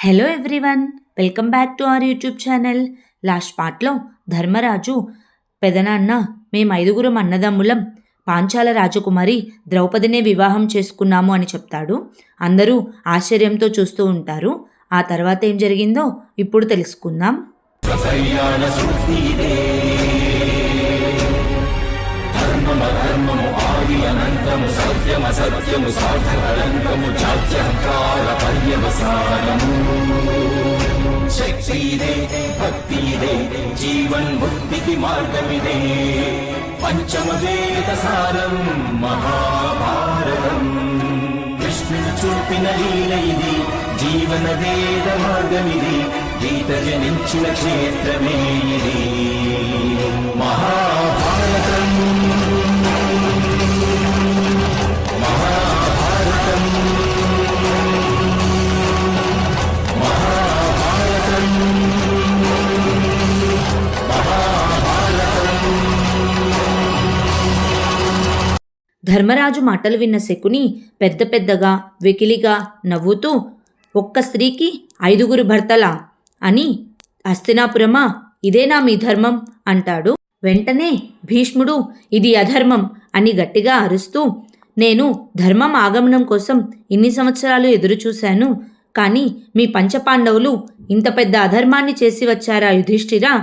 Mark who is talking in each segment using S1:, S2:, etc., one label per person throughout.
S1: Hello everyone welcome back to our YouTube channel last పార్ట్లో ధర్మరాజు పెదనాన్న మేము ఐదుగురం అన్నదమ్ములం పాంచాల రాజకుమారి ద్రౌపదినే వివాహం చేసుకున్నాము అని చెప్తాడు. అందరూ ఆశ్చర్యంతో చూస్తూ ఉంటారు. ఆ తర్వాత ఏం జరిగిందో ఇప్పుడు తెలుసుకుందాం.
S2: శక్తి ఇదే శక్తిదే భక్తిదే జీవన్ ముక్తికి మార్గమిదే పంచమ వేద సారం మహాభారతం కృష్ణుడు చూపిన లీల ఇది జీవన వేద మార్గమిది గీత జనించిన క్షేత్రమే ఇది మహాభారతం
S1: ధర్మరాజు మాటలు విన్న శకుని పెద్ద పెద్దగా వెకిలిగా నవ్వుతూ ఒక్క స్త్రీకి ఐదుగురు భర్తలా అని హస్తినాపురమా ఇదేనా మీ ధర్మం అంటాడు. వెంటనే భీష్ముడు ఇది అధర్మం అని గట్టిగా అరుస్తూ నేను ధర్మం ఆగమనం కోసం ఇన్ని సంవత్సరాలు ఎదురుచూశాను కానీ మీ పంచపాండవులు ఇంత పెద్ద అధర్మాన్ని చేసి వచ్చారా యుధిష్ఠిరా?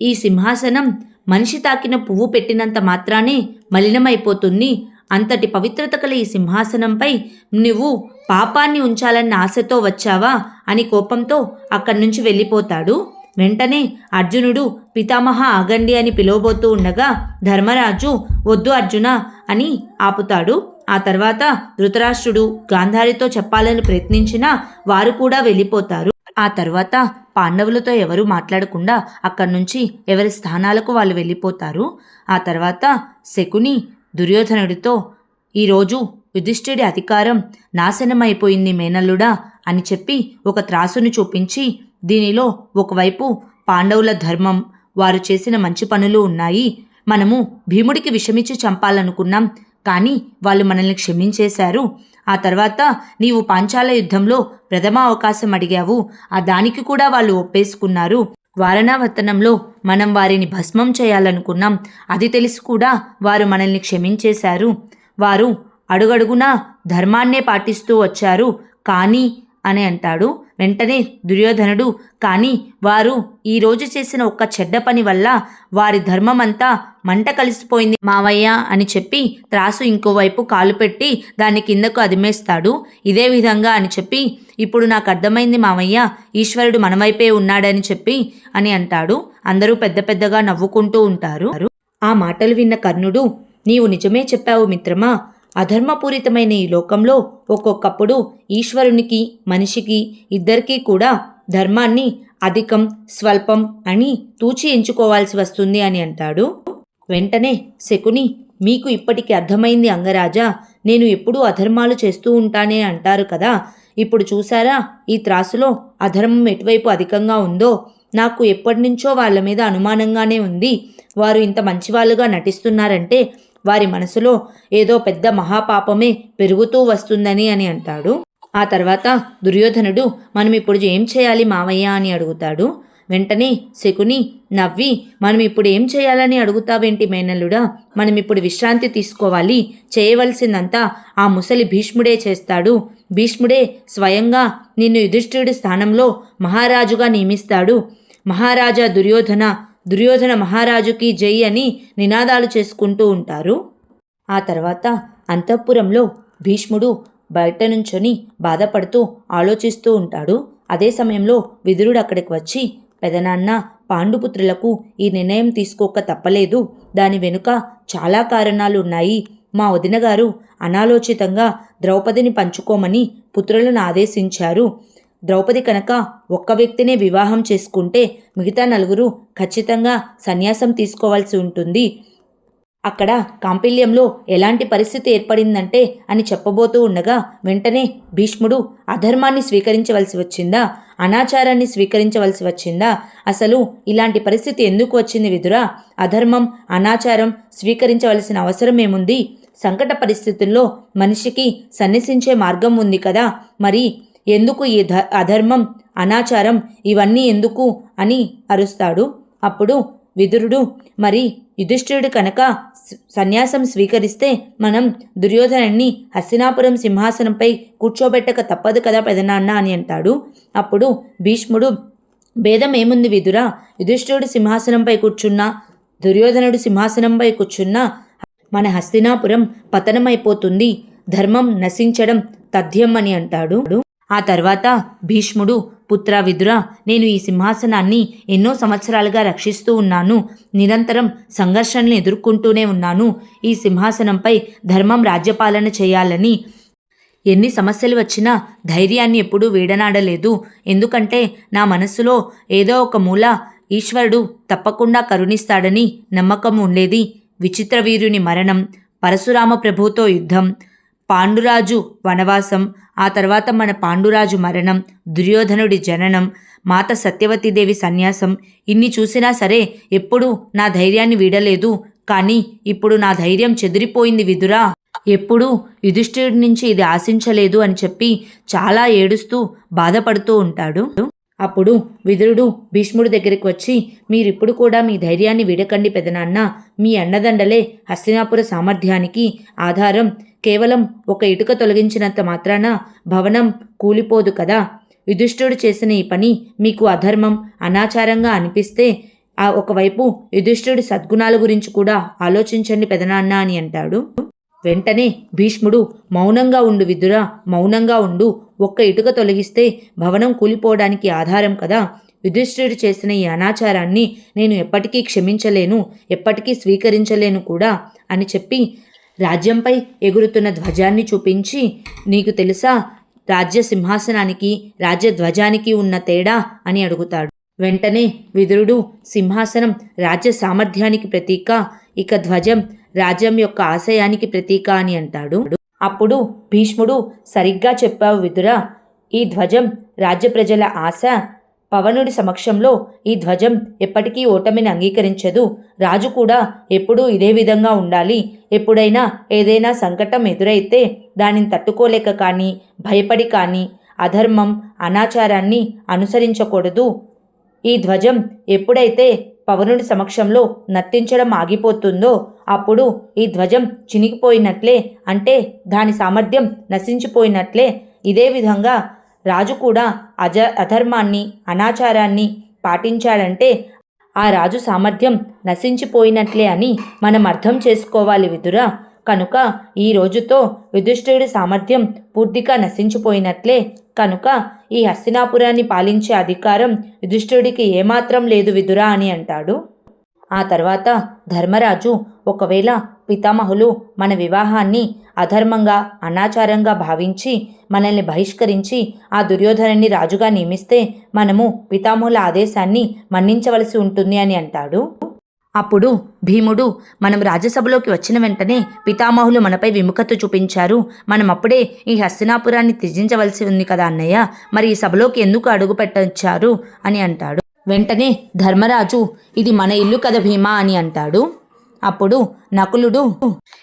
S1: ఈ సింహాసనం మనిషి తాకిన పువ్వు పెట్టినంత మాత్రానే మలినమైపోతుంది అంతటి పవిత్రత కల ఈ సింహాసనంపై నువ్వు పాపాన్ని ఉంచాలన్న ఆశతో వచ్చావా అని కోపంతో అక్కడి నుంచి వెళ్ళిపోతాడు. వెంటనే అర్జునుడు పితామహ ఆగండి అని పిలువబోతూ ఉండగా ధర్మరాజు వద్దు అర్జున అని ఆపుతాడు. ఆ తర్వాత ధృతరాష్ట్రుడు గాంధారితో చెప్పాలని ప్రయత్నించినా వారు కూడా వెళ్ళిపోతారు. ఆ తర్వాత పాండవులతో ఎవరూ మాట్లాడకుండా అక్కడి నుంచి ఎవరి స్థానాలకు వాళ్ళు వెళ్ళిపోతారు. ఆ తర్వాత శకుని దుర్యోధనుడితో ఈరోజు యుధిష్ఠిడి అధికారం నాశనమైపోయింది మేనల్లుడా అని చెప్పి ఒక త్రాసును చూపించి దీనిలో ఒకవైపు పాండవుల ధర్మం వారు చేసిన మంచి పనులు ఉన్నాయి. మనము భీముడికి విషమిచ్చి చంపాలనుకున్నాం కానీ వాళ్ళు మనల్ని క్షమించేశారు. ఆ తర్వాత నీవు పాంచాల యుద్ధంలో ప్రథమ అవకాశం అడిగావు. ఆ దానికి కూడా వాళ్ళు ఒప్పేసుకున్నారు. వారణావతనంలో మనం వారిని భస్మం చేయాలనుకున్నాం. అది తెలిసి కూడా వారు మనల్ని క్షమించేశారు. వారు అడుగడుగునా ధర్మాన్నే పాటిస్తూ వచ్చారు. కానీ అని అంటాడు. వెంటనే దుర్యోధనుడు కానీ వారు ఈరోజు చేసిన ఒక్క చెడ్డ పని వల్ల వారి ధర్మమంతా మంట కలిసిపోయింది మావయ్య అని చెప్పి త్రాసు ఇంకోవైపు కాలు పెట్టి దాన్ని కిందకు అదిమేస్తాడు. ఇదే విధంగా అని చెప్పి ఇప్పుడు నాకు అర్థమైంది మావయ్య ఈశ్వరుడు మన వైపే ఉన్నాడని చెప్పి అని అంటాడు. అందరూ పెద్ద పెద్దగా నవ్వుకుంటూ ఉంటారు. ఆ మాటలు విన్న కర్ణుడు నీవు నిజమే చెప్పావు మిత్రమా అధర్మపూరితమైన ఈ లోకంలో ఒక్కొక్కప్పుడు ఈశ్వరునికి మనిషికి ఇద్దరికీ కూడా ధర్మాన్ని అధికం స్వల్పం అని తూచి ఎంచుకోవాల్సి వస్తుంది అని అంటాడు. వెంటనే శకుని మీకు ఇప్పటికి అర్థమైంది అంగరాజా నేను ఎప్పుడూ అధర్మాలు చేస్తూ ఉంటానే అంటారు కదా. ఇప్పుడు చూసారా ఈ త్రాసులో అధర్మం ఎటువైపు అధికంగా ఉందో? నాకు ఎప్పటినుంచో వాళ్ళ మీద అనుమానంగానే ఉంది. వారు ఇంత మంచివాళ్ళుగా నటిస్తున్నారంటే వారి మనసులో ఏదో పెద్ద మహాపాపమే పెరుగుతూ వస్తుందని అని అంటాడు. ఆ తర్వాత దుర్యోధనుడు మనం ఇప్పుడు ఏం చేయాలి మావయ్య? అని అడుగుతాడు. వెంటనే శకుని నవ్వి మనం ఇప్పుడు ఏం చేయాలని అడుగుతావేంటి మేనల్లుడా? మనం ఇప్పుడు విశ్రాంతి తీసుకోవాలి చేయవలసిందంతా ఆ ముసలి భీష్ముడే చేస్తాడు. భీష్ముడే స్వయంగా నిన్ను యుధిష్ఠిరుడి స్థానంలో మహారాజుగా నియమిస్తాడు. మహారాజా దుర్యోధన దుర్యోధన మహారాజుకి జై అని నినాదాలు చేసుకుంటూ ఉంటారు. ఆ తర్వాత అంతఃపురంలో భీష్ముడు బయట నుంచొని బాధపడుతూ ఆలోచిస్తూ ఉంటాడు. అదే సమయంలో విదురుడు అక్కడికి వచ్చి పెదనాన్న పాండుపుత్రులకు ఈ నిర్ణయం తీసుకోక తప్పలేదు. దాని వెనుక చాలా కారణాలు ఉన్నాయి. మా వదినగారు అనాలోచితంగా ద్రౌపదిని పంచుకోమని పుత్రులను ఆదేశించారు. ద్రౌపది కనుక ఒక్క వ్యక్తినే వివాహం చేసుకుంటే మిగతా నలుగురు ఖచ్చితంగా సన్యాసం తీసుకోవాల్సి ఉంటుంది. అక్కడ కాంపిల్యంలో ఎలాంటి పరిస్థితి ఏర్పడిందంటే అని చెప్పబోతూ ఉండగా వెంటనే భీష్ముడు అధర్మాన్ని స్వీకరించవలసి వచ్చిందా? అనాచారాన్ని స్వీకరించవలసి వచ్చిందా? అసలు ఇలాంటి పరిస్థితి ఎందుకు వచ్చింది విదురా? అధర్మం అనాచారం స్వీకరించవలసిన అవసరం ఏముంది? సంకట పరిస్థితుల్లో మనిషికి సన్యసించే మార్గం ఉంది కదా. మరి ఎందుకు ఈ ధ అధర్మం అనాచారం ఇవన్నీ ఎందుకు అని అరుస్తాడు. అప్పుడు విదురుడు మరి యుధిష్ఠిరుడు కనుక సన్యాసం స్వీకరిస్తే మనం దుర్యోధనుణ్ణి హస్తినాపురం సింహాసనంపై కూర్చోబెట్టక తప్పదు కదా పెదనాన్న అని అంటాడు. అప్పుడు భీష్ముడు భేదం ఏముంది విదురా? యుధిష్ఠిరుడు సింహాసనంపై కూర్చున్నా దుర్యోధనుడు సింహాసనంపై కూర్చున్నా మన హస్తినాపురం పతనమైపోతుంది ధర్మం నశించడం తథ్యం అని అంటాడు. ఆ తర్వాత భీష్ముడు పుత్రావిదురా నేను ఈ సింహాసనాన్ని ఎన్నో సంవత్సరాలుగా రక్షిస్తూ ఉన్నాను. నిరంతరం సంఘర్షణలు ఎదుర్కొంటూనే ఉన్నాను. ఈ సింహాసనంపై ధర్మం రాజ్యపాలన చేయాలని. ఎన్ని సమస్యలు వచ్చినా ధైర్యాన్ని ఎప్పుడూ వీడనాడలేదు. ఎందుకంటే నా మనసులో ఏదో ఒక మూల ఈశ్వరుడు తప్పకుండా కరుణిస్తాడని నమ్మకం ఉండేది. విచిత్రవీరుని మరణం పరశురామ ప్రభుతో యుద్ధం పాండురాజు వనవాసం ఆ తర్వాత మన పాండురాజు మరణం దుర్యోధనుడి జననం మాత సత్యవతీదేవి సన్యాసం. ఇన్ని చూసినా సరే ఎప్పుడూ నా ధైర్యాన్ని వీడలేదు. కానీ ఇప్పుడు నా ధైర్యం చెదిరిపోయింది విదురా. ఎప్పుడూ యుధిష్ఠిరుడి నుంచి ఇది ఆశించలేదు అని చెప్పి చాలా ఏడుస్తూ బాధపడుతూ ఉంటాడు. అప్పుడు విదురుడు భీష్ముడి దగ్గరికి వచ్చి మీరిప్పుడు కూడా మీ ధైర్యాన్ని విడకండి పెదనాన్న. మీ అండదండలే హస్తినాపుర సామర్థ్యానికి ఆధారం. కేవలం ఒక ఇటుక తొలగించినంత మాత్రాన భవనం కూలిపోదు కదా. యుధిష్ఠుడు చేసిన ఈ పని మీకు అధర్మం. అనాచారంగా అనిపిస్తే ఆ ఒకవైపు యుధిష్ఠుడి సద్గుణాల గురించి కూడా ఆలోచించండి పెదనాన్న అని అంటాడు. వెంటనే భీష్ముడు మౌనంగా ఉండు విదురా మౌనంగా ఉండు. ఒక్క ఇటుక తొలగిస్తే భవనం కూలిపోవడానికి ఆధారం కదా. యుధిష్ఠిరుడు చేసిన ఈ అనాచారాన్ని నేను ఎప్పటికీ క్షమించలేను ఎప్పటికీ స్వీకరించలేను కూడా అని చెప్పి రాజ్యంపై ఎగురుతున్న ధ్వజాన్ని చూపించి నీకు తెలుసా రాజ్య సింహాసనానికి రాజ్య ధ్వజానికి ఉన్న తేడా అని అడుగుతాడు. వెంటనే విదురుడు సింహాసనం రాజ్య సామర్థ్యానికి ప్రతీక. ఇక ధ్వజం రాజ్యం యొక్క ఆశయానికి ప్రతీక అని అంటాడు. అప్పుడు భీష్ముడు సరిగ్గా చెప్పావు విదురా ఈ ధ్వజం రాజ్య ప్రజల ఆశ. పవనుడి సమక్షంలో ఈ ధ్వజం ఎప్పటికీ ఓటమిని అంగీకరించదు. రాజు కూడా ఎప్పుడూ ఇదే విధంగా ఉండాలి. ఎప్పుడైనా ఏదైనా సంకటం ఎదురైతే దానిని తట్టుకోలేక కానీ భయపడి కానీ అధర్మం అనాచారాన్ని అనుసరించకూడదు. ఈ ధ్వజం ఎప్పుడైతే పవనుడి సమక్షంలో నర్తించడం ఆగిపోతుందో అప్పుడు ఈ ధ్వజం చినిగిపోయినట్లే అంటే దాని సామర్థ్యం నశించిపోయినట్లే. ఇదే విధంగా రాజు కూడా అజ అధర్మాన్ని అనాచారాన్ని పాటించాడంటే ఆ రాజు సామర్థ్యం నశించిపోయినట్లే అని మనం అర్థం చేసుకోవాలి విదురా. కనుక ఈ రోజుతో యుధిష్ఠిరుడి సామర్థ్యం పూర్తిగా నశించిపోయినట్లే. కనుక ఈ హస్తినాపురాన్ని పాలించే అధికారం యుధిష్ఠిరుడికి ఏమాత్రం లేదు విదురా అని అంటాడు. ఆ తర్వాత ధర్మరాజు ఒకవేళ పితామహులు మన వివాహాన్ని అధర్మంగా అనాచారంగా భావించి మనల్ని బహిష్కరించి ఆ దుర్యోధనని రాజుగా నియమిస్తే మనము పితామహుల ఆదేశాన్ని మన్నించవలసి ఉంటుంది అని అంటాడు. అప్పుడు భీముడు మనం రాజ్యసభలోకి వచ్చిన వెంటనే పితామహులు మనపై విముఖత చూపించారు. మనం అప్పుడే ఈ హస్తినాపురాన్ని త్యజించవలసి ఉంది కదా అన్నయ్య? మరి ఈ సభలోకి ఎందుకు అడుగు పెట్టొచ్చారు? అని అంటాడు. వెంటనే ధర్మరాజు ఇది మన ఇల్లు కదా భీమా అని అంటాడు. అప్పుడు నకులుడు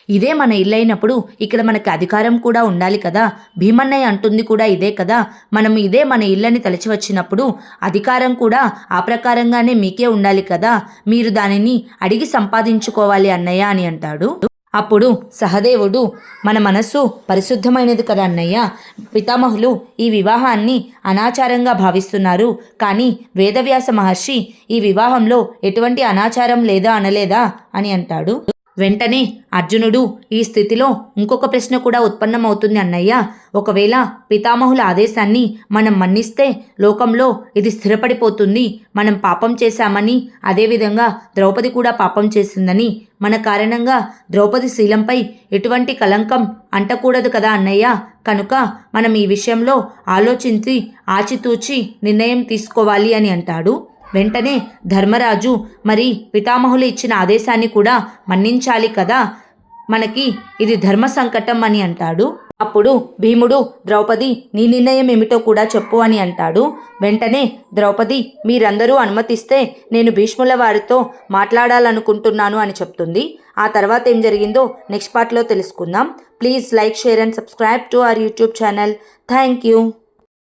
S1: ఇదే మన ఇల్లు అయినప్పుడు ఇక్కడ మనకి అధికారం కూడా ఉండాలి కదా. భీమన్నయ్య అంటుంది కూడా ఇదే కదా. మనం ఇదే మన ఇల్లని తలచి వచ్చినప్పుడు అధికారం కూడా ఆ ప్రకారంగానే మీకే ఉండాలి కదా. మీరు దానిని అడిగి సంపాదించుకోవాలి అన్నయ్య అని అంటాడు. అప్పుడు సహదేవుడు మన మనస్సు పరిశుద్ధమైనది కదా అన్నయ్య? పితామహులు ఈ వివాహాన్ని అనాచారంగా భావిస్తున్నారు. కానీ వేదవ్యాస మహర్షి ఈ వివాహంలో ఎటువంటి అనాచారం లేదా అనలేదా? అని అంటాడు. వెంటనే అర్జునుడు ఈ స్థితిలో ఇంకొక ప్రశ్న కూడా ఉత్పన్నమవుతుంది అన్నయ్య. ఒకవేళ పితామహుల ఆదేశాన్ని మనం మన్నిస్తే లోకంలో ఇది స్థిరపడిపోతుంది. మనం పాపం చేశామని అదేవిధంగా ద్రౌపది కూడా పాపం చేసిందని. మన కారణంగా ద్రౌపది శీలంపై ఎటువంటి కలంకం అంటకూడదు కదా అన్నయ్య. కనుక మనం ఈ విషయంలో ఆలోచించి ఆచితూచి నిర్ణయం తీసుకోవాలి అని అంటాడు. వెంటనే ధర్మరాజు మరి పితామహులు ఇచ్చిన ఆదేశాన్ని కూడా మన్నించాలి కదా? మనకి ఇది ధర్మ సంకటం అని అంటాడు. అప్పుడు భీముడు ద్రౌపది నీ నిర్ణయం ఏమిటో కూడా చెప్పు అని అంటాడు. వెంటనే ద్రౌపది మీరందరూ అనుమతిస్తే నేను భీష్ముల వారితో మాట్లాడాలనుకుంటున్నాను అని చెప్తుంది. ఆ తర్వాత ఏం జరిగిందో నెక్స్ట్ పార్ట్లో తెలుసుకుందాం. Please like share and subscribe to our YouTube channel. Thank you.